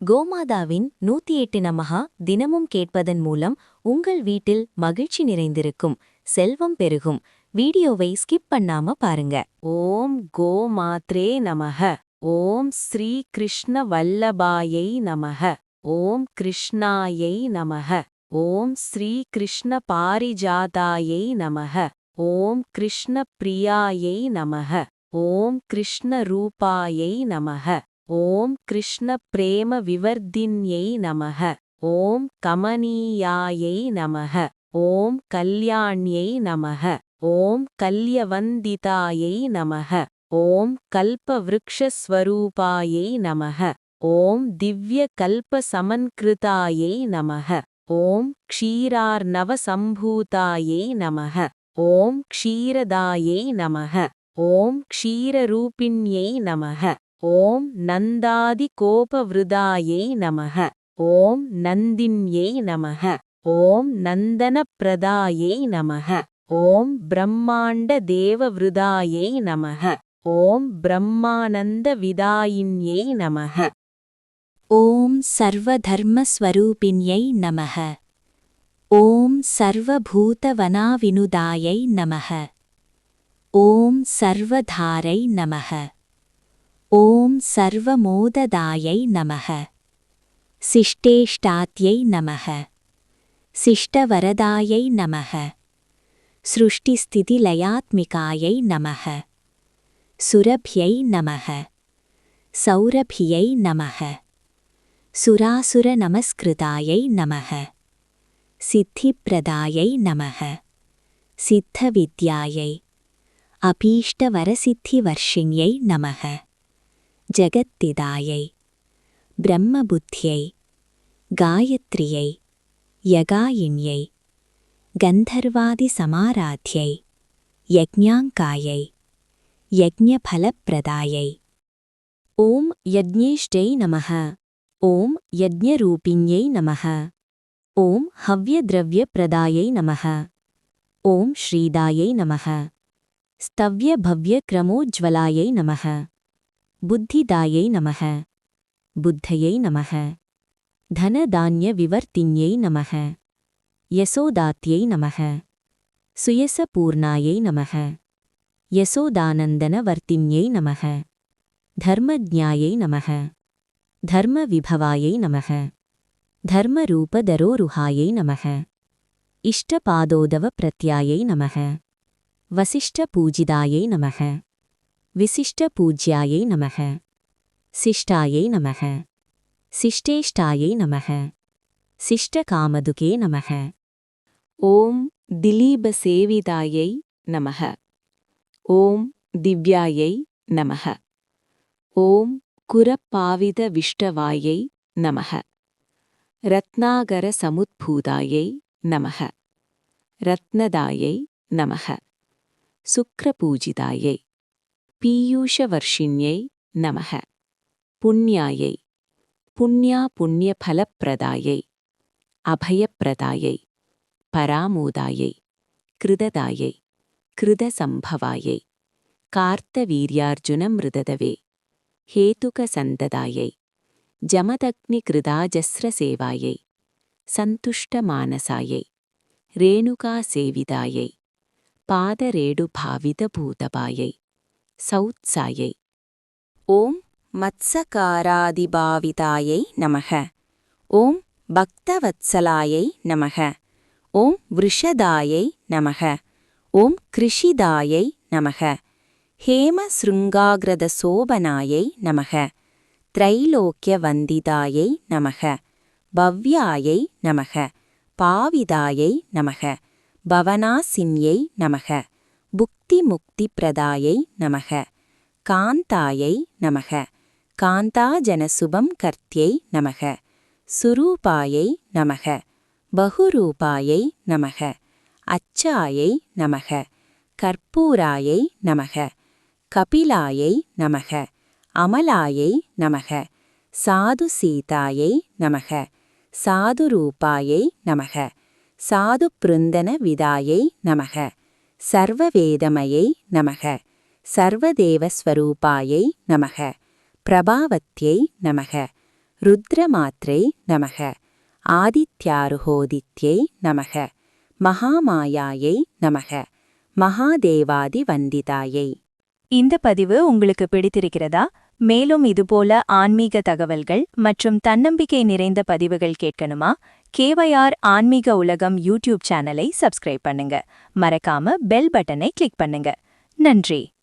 கோமாதாவின் நூத்தி எட்டு நமகா தினமும் கேட்பதன் மூலம் உங்கள் வீட்டில் மகிழ்ச்சி நிறைந்திருக்கும் செல்வம் பெருகும். வீடியோவை ஸ்கிப் பண்ணாம பாருங்க. ஓம் கோமாத்ரே நமக ஓம் ஸ்ரீ கிருஷ்ண வல்லபாயை நமக ஓம் கிருஷ்ணாயை நமக ஓம் ஸ்ரீ கிருஷ்ண பாரிஜாதாயை நமக ஓம் கிருஷ்ண பிரியாயை நமக ஓம் கிருஷ்ண ரூபாயை நமக ஓம் கிருஷ்ண பிரேம விவர்தின்யை நமக. ஓம் கமனீயாயை நமக. ஓம் கல்யாண்யை நமக. ஓம் கல்யவந்திதாயை நமக. ஓம் கல்பவ்ருக்ஷஸ்வரூபாயை நமக. ஓம் திவ்ய கல்பசமன்கிருதாயை நமக. ஓம் க்ஷீரார்ணவசம்பூதாயை நமக. ஓம் க்ஷீரதாயை நமக. ஓம் க்ஷீரரூபிண்யை நமக. ஓம் நந்தாதி கோபவிருதாயை நமக. ஓம் நந்தின்யை நமக. ஓம் நந்தனப்பிரதாயை நமக. ஓம் பிரம்மாண்ட தேவவிருதாயை நமக. ஓம் பிரம்மானந்த விதாயின்யை நமக. ஓம் சர்வதர்மஸ்வரூபிண்யை நமக. ஓம் சர்வபூதவனாவினுதாயை நமக. ஓம் சர்வதாரை நமக. ஓம் சர்வமோததாயை நமக. சிஷ்டேஷ்டாத்யை நமக. சிஷ்டவரதாயை நமக. ஸ்ருஷ்டிஸ்திதிலயாத்மிகாயை நமக. சுரபியை நமக. சௌரபியை நமக. சுராசுர நமஸ்கிருதாயை நமக. சித்திப்பிரதாயை நமக. சித்தவித்யாயை. அபீஷ்டவரசித்திவர்ஷிண்யை நமக. ஜகத்திதாயை பிரம்மபுத்தியை காயத்ரியை யகாயிண்யை கந்தர்வாதி சமாராத்தியை யஜ்ஞாங்காயை யஜ்ஞபலப்பிரதாயை ஓம் யஜ்ஞேஷ்டை நமः ఓం యజ్ఞరూపిణ్యై నమ ఓం హవ్యద్రవ్యప్రదాయై నమ ఓం శ్రీదాయై నమ స్తవ్యభవ్యక్రమోజ్వలాయై నమ बुद्धिदायै नमः। बुद्धयै नमः। धनधान्यविवर्तिन्यै नमः। यशोदात्यै नमः। सुयसपूर्णायै नमः। यशोदानन्दनवर्तिन्यै नमः। धर्मज्ञायै नमः। धर्मविभवायै नमः। धर्मरूपदरोरुहायै नमः। इष्टपादोदवप्रत्यायै नमः। वसिष्ठपूजिदायै नमः। விசிஷ்ட பூஜ்யாயை நமக. சிஷ்டாயை நமக. சிஷ்டேஷ்டாயை நமக. சிஷ்டகாமதுகே நமக. ஓம் திலீபசேவிதாயை நமக. ஓம் திவ்யாயை நமக. ஓம் குரப்பாவித விஷ்டவாயை நமக. ரத்னாகர சமுத்பூதாயை நமக. ரத்னதாயை நமக. சுக்ரபூஜிதாயை பீயூஷவர்ஷிண்யை நமக. புண்ணியாயை புண்ணியா புண்ணியபலப்பிரதாயை அபயப்பிரதாயை. பராமோதாயை. கிருததாயை. கிருதசம்பவாயை. கார்த்தவீர்யார்ஜுனமிருததவே. ஹேதுகசந்ததாயை. ஜமதக்னிகிருதாஜஸ்ரசேவாயை. சந்துஷ்டமானசாயை. ரேணுகாசேவிதாயை. பாதரேடுபாவிதபூதபாயை சௌத்சாயை ஓம் மத்சகாராதிபாவிதாயை நமக. ஓம் பக்தவத்சலாயை நமக. ஓம் விருஷதாயை நமக. ஓம் கிருஷிதாயை நமக. ஹேமசிருங்காகிரதசோபனாயை நமக. த்ரைலோக்கியவந்திதாயை நமக. பவ்யாயை நமக. பாவிதாயை நமக. பவனாசின்யை நமக. புக்திமுக்திப்பிரதாயை நமக. காந்தாயை நமக. காந்தாஜனசுபம் கர்த்தியை நமக. சுரூபாயை நமக. பகுரூபாயை நமக. அச்சாயை நமக. கற்பூராயை நமக. கபிலாயை நமக. அமலாயை நமக. சாதுசீதாயை நமக. சாதுரூபாயை நமக. சாதுப்பிருந்தன விதாயை நமக. சர்வவேதமயை நமக. சர்வதேவஸ்வரூபாயை நமக. பிரபாவத்யை நமக. ருத்ரமாத்ரை நமக. ஆதித்யாருஹோதித்யை நமக. மகாமாயாயை நமக. மகாதேவாதி வந்திதாயை இந்த பதிவு உங்களுக்கு பிடித்திருக்கிறதா? மேலும் இதுபோல ஆன்மீக தகவல்கள் மற்றும் தன்னம்பிக்கை நிறைந்த பதிவுகள் கேட்கணுமா? கேவையார் ஆன்மீக உலகம் யூடியூப் சேனலை சப்ஸ்கிரைப் பண்ணுங்க. மறக்காம பெல் பட்டனை கிளிக் பண்ணுங்க. நன்றி.